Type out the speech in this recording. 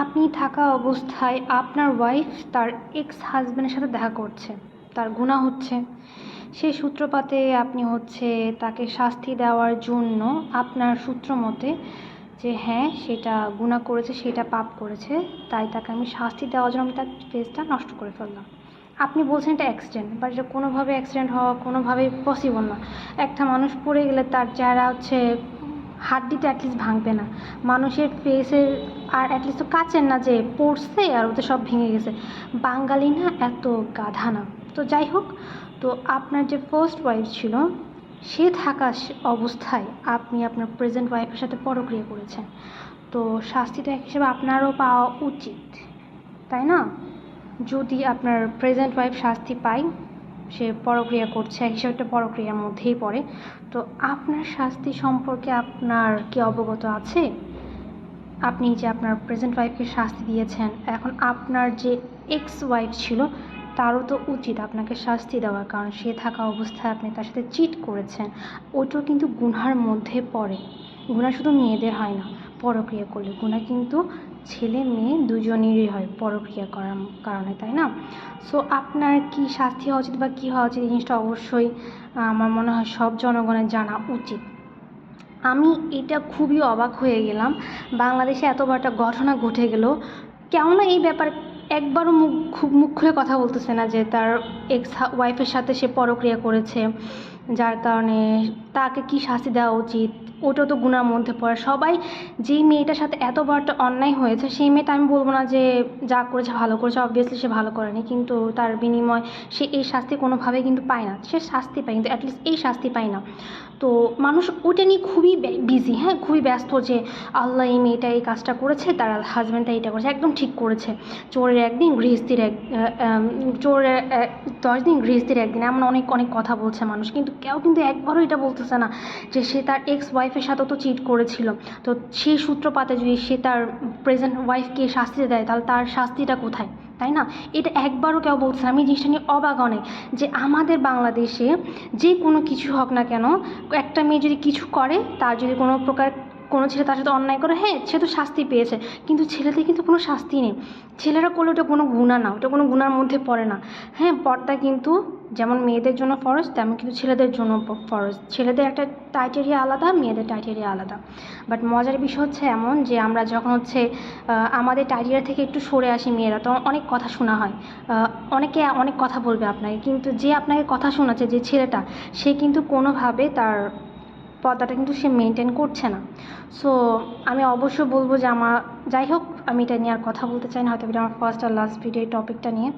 আপনি থাকা অবস্থায় আপনার ওয়াইফ তার এক্স হাজব্যান্ডের সাথে দেখা করছে। তার গুনাহ হচ্ছে। সেই সূত্রপাতে আপনি হচ্ছে তাকে শাস্তি দেওয়ার জন্য আপনার সূত্র মতে যে হ্যাঁ সেটা গুনাহ করেছে, সেটা পাপ করেছে, তাই তাকে আমি শাস্তি দেওয়ার জন্য আমি তার ফেসটা নষ্ট করে ফেললাম। আপনি বলছেন এটা অ্যাক্সিডেন্ট বাট এটা কোনোভাবে অ্যাক্সিডেন্ট হওয়া কোনোভাবেই পসিবল না। একটা মানুষ পড়ে গেলে তার চেহারা হচ্ছে হাড্ডিটা অ্যাটলিস্ট ভাঙবে না। মানুষের ফেসের আর অ্যাটলিস্ট তো কাচের না যে, পড়ছে আর ওতে সব ভেঙে গেছে। বাঙালি না এত গাধা না। তো যাই হোক, তো আপনার যে ফার্স্ট ওয়াইফ ছিল, সে থাকা অবস্থায় আপনি আপনার প্রেজেন্ট ওয়াইফের সাথে পরক্রিয়া করেছেন। তো শাস্তিটা এক হিসেবে আপনারও পাওয়া উচিত, তাই না? যদি আপনার প্রেজেন্ট ওয়াইফ শাস্তি পায় সে পরক্রিয়া করছে, এক হিসেবে একটা পরক্রিয়ার মধ্যেই পড়ে। তো আপনার শাস্তি সম্পর্কে আপনার কি অবগত আছে? আপনি যে আপনার প্রেজেন্ট ওয়াইফকে শাস্তি দিয়েছেন, এখন আপনার যে এক্স ওয়াইফ ছিল, তারও তো উচিত আপনাকে শাস্তি দেওয়ার, কারণ সে থাকা অবস্থায় আপনি তার সাথে চিট করেছেন। ওটাও কিন্তু গুনহার মধ্যে পড়ে। গুণা শুধু মেয়েদের হয় না, পরক্রিয়া করলে। গুণা কিন্তু ছেলে মেয়ে দুজনেরই হয় পরক্রিয়া করার কারণে, তাই না? সো আপনার কি শাস্তি হওয়া উচিত বা কী হওয়া উচিত এই জিনিসটা অবশ্যই আমার মনে হয় সব জনগণের জানা উচিত। আমি এটা খুবই অবাক হয়ে গেলাম, বাংলাদেশে এত বড় একটা ঘটনা ঘটে গেল। কেন এই ব্যাপারে একবারও মুখ, খুব মুখ খুলে কথা বলতেছে না যে তার এক্স ওয়াইফের সাথে সে পরক্রিয়া করেছে। যার কারণে তাকে কি শাস্তি দেওয়া উচিত? ওটা তো গুণার মধ্যে পড়ে। সবাই যেই মেয়েটার সাথে এত বড় একটা অন্যায় হয়েছে, সেই মেয়েটা আমি বলব না যে যা করেছে ভালো করেছে। অবভিয়াসলি সে ভালো করেনি, কিন্তু তার বিনিময় সে এই শাস্তি কোনোভাবে কিন্তু পায় না। সে শাস্তি পায়, কিন্তু অ্যাটলিস্ট এই শাস্তি পায় না। তো মানুষ ওটা নিয়ে খুবই বিজি হ্যাঁ? খুবই ব্যস্ত যে আল্লাহ এই মেয়েটা এই কাজটা করেছে, তার হাজব্যান্ডটা এইটা করেছে। একদম ঠিক করেছে। চোরের একদিন, গৃহস্থির এক চোরের দশ দিন, গৃহস্থির একদিন, এমন অনেক অনেক কথা বলছে মানুষ। কিন্তু কেউ কিন্তু একবারও এটা বলতেছে না যে সে তার এক্স ওয়াইফের সাথেও তো চিট করেছিল। তো সেই সূত্রপাতে যদি সে তার প্রেজেন্ট ওয়াইফকে শাস্তি দেয়, তাহলে তার শাস্তিটা কোথায়? তাই না? এটা একবারও কেউ বলছে আমি জিনিসটা নিয়ে অবাক অনেক যে আমাদের বাংলাদেশে যে কোনো কিছু হোক না কেন, একটা মেয়ে যদি কিছু করে, তার যদি কোনো প্রকার কোনো ছেলে তার সাথে অন্যায় করে হ্যাঁ সে তো শাস্তি পেয়েছে, কিন্তু ছেলেদের কিন্তু কোনো শাস্তি নেই। ছেলেরা করলে ওটা কোনো গুণা না, ওটা কোনো গুণার মধ্যে পড়ে না। হ্যাঁ পর্দা কিন্তু যেমন মেয়েদের জন্য ফরজ, তেমন কিন্তু ছেলেদের জন্য ফরজ। ছেলেদের একটা টাইটেরিয়া আলাদা, মেয়েদের টাইটেরিয়া আলাদা। বাট মজার বিষয় হচ্ছে এমন যে আমরা যখন হচ্ছে আমাদের টাইটেরিয়া থেকে একটু সরে আসি মেয়েরা, তখন অনেক কথা শোনা হয়। অনেকে অনেক কথা বলবে আপনাকে, কিন্তু যে আপনাকে কথা শোনাচ্ছে, যে ছেলেটা, সে কিন্তু কোনোভাবে তার পর্দাটা কিন্তু সে মেনটেন করছে না। সো আমি অবশ্য বলব যে আমার, যাই হোক, আমি এটা নিয়ে আর কথা বলতে চাই না, হয়তো এটা আমার ফার্স্ট আর লাস্ট ভিডিও টপিকটা নিয়ে।